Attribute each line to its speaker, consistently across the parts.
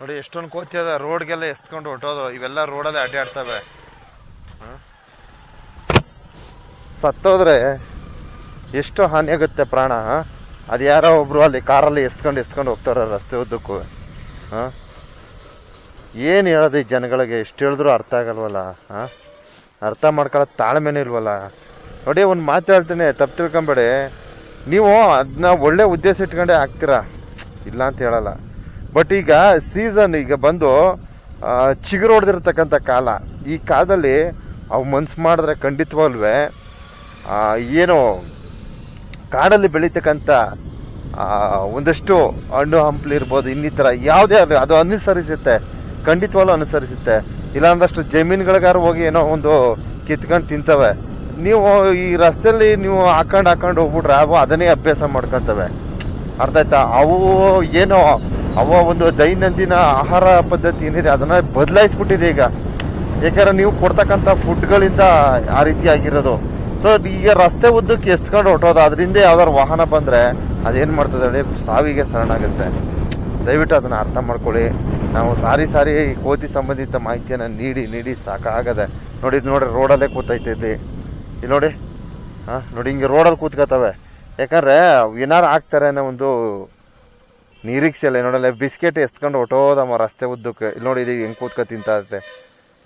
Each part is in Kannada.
Speaker 1: ನೋಡಿ, ಎಷ್ಟೊಂದು ಕೋತಿ ಅದ. ರೋಡ್ಗೆಲ್ಲ ಎತ್ಕೊಂಡು ಹೊಟ್ಟೋದ್ರು ಇವೆಲ್ಲ ರೋಡಲ್ಲೇ ಅಡ್ಡಾಡ್ತವೆ? ಸತ್ತೋದ್ರೆ ಎಷ್ಟು ಹಾನಿ ಆಗುತ್ತೆ ಪ್ರಾಣ? ಅದು ಯಾರೋ ಒಬ್ರು ಅಲ್ಲಿ ಕಾರಲ್ಲಿ ಎಸ್ಕೊಂಡು ಎಸ್ಕೊಂಡು ಹೋಗ್ತಾರ ರಸ್ತೆ ಉದ್ದಕ್ಕೂ. ಹಾಂ? ಏನು ಹೇಳೋದು ಈ ಜನಗಳಿಗೆ? ಎಷ್ಟು ಹೇಳಿದ್ರು ಅರ್ಥ ಆಗಲ್ವಲ್ಲ, ಹ? ಅರ್ಥ ಮಾಡ್ಕೊಳ್ಳೋ ತಾಳ್ಮೆನೇ ಇಲ್ವಲ್ಲ? ನೋಡಿ, ಒಂದು ಮಾತು ಹೇಳ್ತೀನಿ, ತಪ್ಪು ತಿಳ್ಕೊಂಬೇಡಿ. ನೀವು ಅದನ್ನ ಒಳ್ಳೆ ಉದ್ದೇಶ ಇಟ್ಕೊಂಡೆ ಹಾಕ್ತೀರಾ ಇಲ್ಲ ಅಂತ ಹೇಳಲ್ಲ. ಬಟ್ ಈಗ ಸೀಸನ್ ಈಗ ಬಂದು ಚಿಗುರು ಹೊಡೆದಿರ್ತಕ್ಕಂಥ ಕಾಲ. ಈ ಕಾಲದಲ್ಲಿ ಅವು ಮನ್ಸು ಮಾಡಿದ್ರೆ ಖಂಡಿತವಲ್ವೇ ಏನು ಕಾಡಲ್ಲಿ ಬೆಳೀತಕ್ಕಂಥ ಒಂದಷ್ಟು ಹಣ್ಣು ಹಂಪ್ಲು ಇರ್ಬೋದು, ಇನ್ನಿತರ ಯಾವುದೇ ಆಗಲಿ ಅದು ಅನುಸರಿಸುತ್ತೆ, ಖಂಡಿತವಾಗ್ಲೂ ಅನುಸರಿಸುತ್ತೆ. ಇಲ್ಲ ಅಂದಷ್ಟು ಜಮೀನುಗಳಿಗಾರು ಹೋಗಿ ಏನೋ ಒಂದು ಕಿತ್ಕೊಂಡು ತಿಂತವೆ. ನೀವು ಈ ರಸ್ತೆಯಲ್ಲಿ ನೀವು ಹಾಕೊಂಡು ಹಾಕೊಂಡು ಹೋಗ್ಬಿಟ್ರೆ ಅವು ಅದನ್ನೇ ಅಭ್ಯಾಸ ಮಾಡ್ಕೊತವೆ ಅರ್ಥ ಆಯ್ತಾ? ಅವು ಏನೋ ಅವ ಒಂದು ದೈನಂದಿನ ಆಹಾರ ಪದ್ಧತಿ ಏನಿದೆ, ಅದನ್ನ ಬದಲಾಯಿಸ್ಬಿಟ್ಟಿದೆ ಈಗ. ಯಾಕಂದ್ರೆ ನೀವು ಕೊಡ್ತಕ್ಕಂಥ ಫುಡ್ಗಳಿಂದ ಆ ರೀತಿ ಆಗಿರೋದು. ಸೊ ಈಗ ರಸ್ತೆ ಉದ್ದಕ್ಕೆ ಎಸ್ಕೊಂಡು ಹೊಟ್ಟೋದು ಅದರಿಂದ ಯಾವ್ದಾದ್ರು ವಾಹನ ಬಂದ್ರೆ ಅದೇನ್ ಮಾಡ್ತದೆ ಹೇಳಿ ಸಾವಿಗೆ ಶರಣಾಗುತ್ತೆ ದಯವಿಟ್ಟು ಅದನ್ನ ಅರ್ಥ ಮಾಡ್ಕೊಳ್ಳಿ. ನಾವು ಸಾರಿ ಸಾರಿ ಕೋತಿ ಸಂಬಂಧಿತ ಮಾಹಿತಿಯನ್ನ ನೀಡಿ ನೀಡಿ ಸಾಕಾಗದೆ. ನೋಡಿ ನೋಡಿ ರೋಡಲ್ಲೇ ಕೂತೈತೆ ಇಲ್ಲಿ. ಇಲ್ಲಿ ನೋಡಿ. ಹಾ, ನೋಡಿ, ಹಿಂಗೆ ರೋಡಲ್ಲಿ ಕೂತ್ಕೋತವೆ ಯಾಕಂದ್ರೆ ಏನಾರು ಆಗ್ತಾರೆ ಅನ್ನೋ ಒಂದು ನಿರೀಕ್ಷೆಲ್ಲ ನೋಡಲ್ಲ, ಬಿಸ್ಕೆಟ್ ಎಸ್ಕೊಂಡು ಹೊಟ್ಟೋದಮ್ಮ ರಸ್ತೆ ಉದ್ದಕ್ಕೆ. ಇಲ್ಲಿ ನೋಡಿ, ಇದೀಗ ಹೆಂಗೆ ಕೂತ್ಕೊ ತಿಂತಾ ಇರುತ್ತೆ.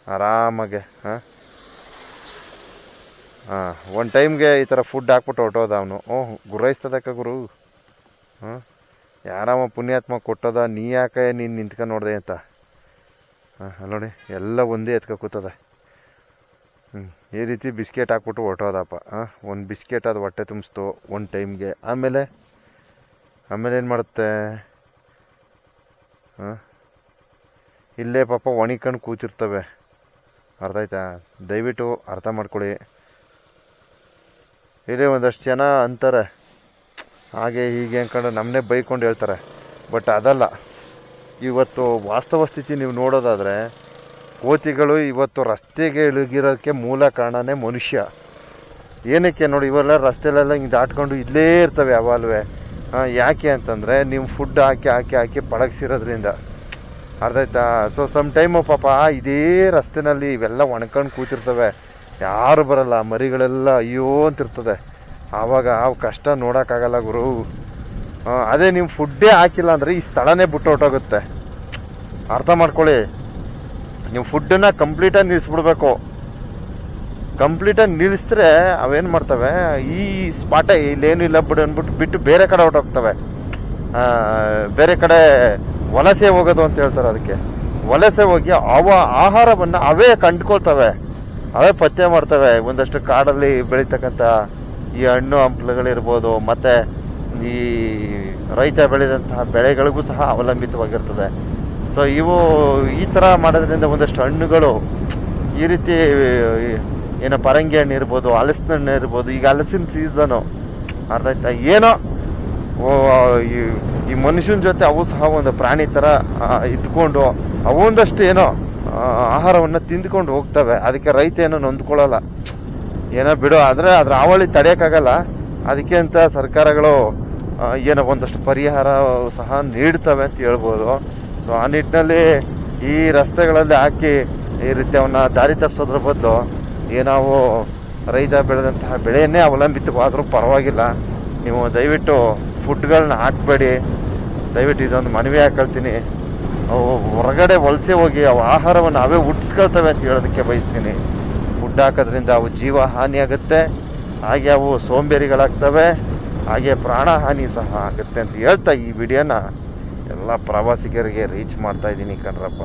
Speaker 1: ಆರಾಮಾಗೆ, ಹಾಂ? ಹಾಂ ಒನ್ ಟೈಮ್ಗೆ ಈ ಥರ ಫುಡ್ ಹಾಕ್ಬಿಟ್ಟು ಹೊಟ್ಟೋದ ಅವನು. ಓಹ್ ಗುರೈಸ್ತದಕ್ಕ ಗುರು. ಹಾಂ? ಯಾರಮ್ಮ ಪುಣ್ಯಾತ್ಮ ಕೊಟ್ಟದ? ನೀ ಯಾಕೆ ನೀನು ನಿಂತ್ಕೊಂಡು ನೋಡಿದೆ ಅಂತ? ಹಾಂ ನೋಡಿ, ಎಲ್ಲ ಒಂದೇ ಎತ್ಕೊ ಕೂತದ. ಹ್ಞೂ ಈ ರೀತಿ ಬಿಸ್ಕೆಟ್ ಹಾಕ್ಬಿಟ್ಟು ಹೊಟ್ಟೋದಪ್ಪ ಹಾಂ, ಒಂದು ಬಿಸ್ಕೆಟ್ ಅದು ಹೊಟ್ಟೆ ತುಂಬಿಸ್ತು ಒಂದು ಟೈಮ್ಗೆ. ಆಮೇಲೆ ಆಮೇಲೆ ಏನು ಮಾಡುತ್ತೆ? ಹಾಂ? ಇಲ್ಲೇ ಪಾಪ ಒಣಿಕಂಡು ಕೂತಿರ್ತವೆ. ಅರ್ಥ ಆಯ್ತಾ? ದಯವಿಟ್ಟು ಅರ್ಥ ಮಾಡ್ಕೊಳ್ಳಿ. ಇಲ್ಲೇ ಒಂದಷ್ಟು ಜನ ಅಂತಾರೆ. ಹಾಗೆ ಹೀಗೆ ಅಂದ್ಕೊಂಡು ನಮ್ಮನ್ನೇ ಬೈಕೊಂಡು ಹೇಳ್ತಾರೆ. ಬಟ್ ಅದಲ್ಲ. ಇವತ್ತು ವಾಸ್ತವ ಸ್ಥಿತಿ ನೀವು ನೋಡೋದಾದರೆ, ಕೋತಿಗಳು ಇವತ್ತು ರಸ್ತೆಗೆ ಇಳುಗಿರೋದಕ್ಕೆ ಮೂಲ ಕಾರಣನೇ ಮನುಷ್ಯ. ಏನಕ್ಕೆ ನೋಡಿ, ಇವೆಲ್ಲ ರಸ್ತೆಲೆಲ್ಲ ಹಿಂಗೆ ದಾಟ್ಕೊಂಡು ಇಲ್ಲೇ ಇರ್ತವೆ ಯಾವಾಗಲೂ ಯಾಕೆ ಅಂತಂದರೆ ನೀವು ಫುಡ್ ಹಾಕಿ ಹಾಕಿ ಹಾಕಿ ಪಳಗಿಸಿರೋದ್ರಿಂದ. ಅರ್ಧಾಯ್ತಾ ಸೊ ಸಮ್ ಟೈಮು ಪಾಪ, ಇದೇ ರಸ್ತೆನಲ್ಲಿ ಇವೆಲ್ಲ ಒಣ್ಕೊಂಡು ಕೂತಿರ್ತವೆ. ಯಾರು ಬರಲ್ಲ, ಮರಿಗಳೆಲ್ಲ ಅಯ್ಯೋ ಅಂತಿರ್ತದೆ. ಆವಾಗ ಅವು ಕಷ್ಟ ನೋಡೋಕ್ಕಾಗಲ್ಲ ಗುರು. ಅದೇ ನೀವು ಫುಡ್ಡೇ ಹಾಕಿಲ್ಲ ಅಂದರೆ ಈ ಸ್ಥಳನೇ ಬಿಟ್ಟು ಹೊಟ್ಟೋಗುತ್ತೆ ಅರ್ಥ ಮಾಡ್ಕೊಳ್ಳಿ. ನೀವು ಫುಡ್ಡನ್ನು ಕಂಪ್ಲೀಟಾಗಿ ನಿಲ್ಲಿಸ್ಬಿಡ್ಬೇಕು ಕಂಪ್ಲೀಟಾಗಿ ನಿಲ್ಲಿಸಿದ್ರೆ ಅವೇನು ಮಾಡ್ತವೆ? ಈ ಸ್ಪಾಟೇ ಇಲ್ಲೇನು ಇಲ್ಲ ಬಿಡು ಅಂದ್ಬಿಟ್ಟು ಬಿಟ್ಟು ಬೇರೆ ಕಡೆ ಹೊರಟೋಗ್ತವೆ ಬೇರೆ ಕಡೆ ವಲಸೆ ಹೋಗೋದು ಅಂತ ಹೇಳ್ತಾರೆ ಅದಕ್ಕೆ. ವಲಸೆ ಹೋಗಿ ಅವ ಆಹಾರವನ್ನು ಅವೇ ಕಂಡ್ಕೊಳ್ತವೆ. ಅವೇ ಪತ್ತೆ ಮಾಡ್ತವೆ. ಒಂದಷ್ಟು ಕಾಡಲ್ಲಿ ಬೆಳೀತಕ್ಕಂಥ ಈ ಹಣ್ಣು ಹಂಪಲುಗಳಿರ್ಬೋದು, ಮತ್ತು ಈ ರೈತ ಬೆಳೆದಂತಹ ಬೆಳೆಗಳಿಗೂ ಸಹ ಅವಲಂಬಿತವಾಗಿರ್ತದೆ. ಸೊ ಇವು ಈ ಥರ ಮಾಡೋದ್ರಿಂದ ಒಂದಷ್ಟು ಹಣ್ಣುಗಳು ಈ ರೀತಿ ಏನೋ ಪರಂಗಿ ಹಣ್ಣು ಇರ್ಬೋದು ಹಲಸಿನ ಹಣ್ಣು ಇರ್ಬೋದು, ಈಗ ಹಲಸಿನ ಸೀಸನು ಅರ್ಥ ಆಯ್ತಾ? ಏನೋ ಈ- ಮನುಷ್ಯನ ಜೊತೆ ಅವು ಸಹ ಒಂದು ಪ್ರಾಣಿ ಥರ ಇದ್ಕೊಂಡು ಅವೊಂದಷ್ಟು ಏನೋ ಆಹಾರವನ್ನು ತಿಂದ್ಕೊಂಡು ಹೋಗ್ತವೆ. ಅದಕ್ಕೆ ರೈತ ಏನೋ ನೊಂದ್ಕೊಳ್ಳಲ್ಲ. ಏನೋ ಬಿಡು, ಆದರೆ ಅದ್ರ ಹಾವಳಿ ತಡೆಯೋಕ್ಕಾಗಲ್ಲ. ಅದಕ್ಕೆ ಅಂತ ಸರ್ಕಾರಗಳು ಏನೋ ಒಂದಷ್ಟು ಪರಿಹಾರ ಸಹ ನೀಡ್ತವೆ ಅಂತ ಹೇಳ್ಬೋದು. ಸೊ ಆ ನಿಟ್ಟಿನಲ್ಲಿ ಈ ರಸ್ತೆಗಳಲ್ಲಿ ಹಾಕಿ ಈ ರೀತಿ ಅವನ್ನ ದಾರಿ ತಪ್ಪಿಸೋದ್ರ ಬದಲು ಏನಾವು ರೈತ ಬೆಳೆದಂತಹ ಬೆಳೆಯನ್ನೇ ಅವಲಂಬಿತವಾದರೂ ಪರವಾಗಿಲ್ಲ. ನೀವು ದಯವಿಟ್ಟು ಫುಡ್ಗಳನ್ನ ಹಾಕಬೇಡಿ. ದಯವಿಟ್ಟು ಇದೊಂದು ಮನವಿ ಹಾಕೊಳ್ತೀನಿ. ಅವು ಹೊರಗಡೆ ವಲಸೆ ಹೋಗಿ ಅವು ಆಹಾರವನ್ನು ಅವೇ ಹುಟ್ಟಿಸ್ಕೊಳ್ತವೆ ಅಂತ ಹೇಳೋದಕ್ಕೆ ಬಯಸ್ತೀನಿ. ಫುಡ್ ಹಾಕೋದ್ರಿಂದ ಅವು ಜೀವ ಹಾನಿಯಾಗುತ್ತೆ ಹಾಗೆ ಅವು ಸೋಂಬೇರಿಗಳಾಗ್ತವೆ. ಹಾಗೆ ಪ್ರಾಣ ಹಾನಿ ಸಹ ಆಗುತ್ತೆ ಅಂತ ಹೇಳ್ತಾ ಈ ವಿಡಿಯೋನ ಎಲ್ಲ ಪ್ರವಾಸಿಗರಿಗೆ ರೀಚ್ ಮಾಡ್ತಾ ಇದ್ದೀನಿ ಕಣ್ರಪ್ಪ.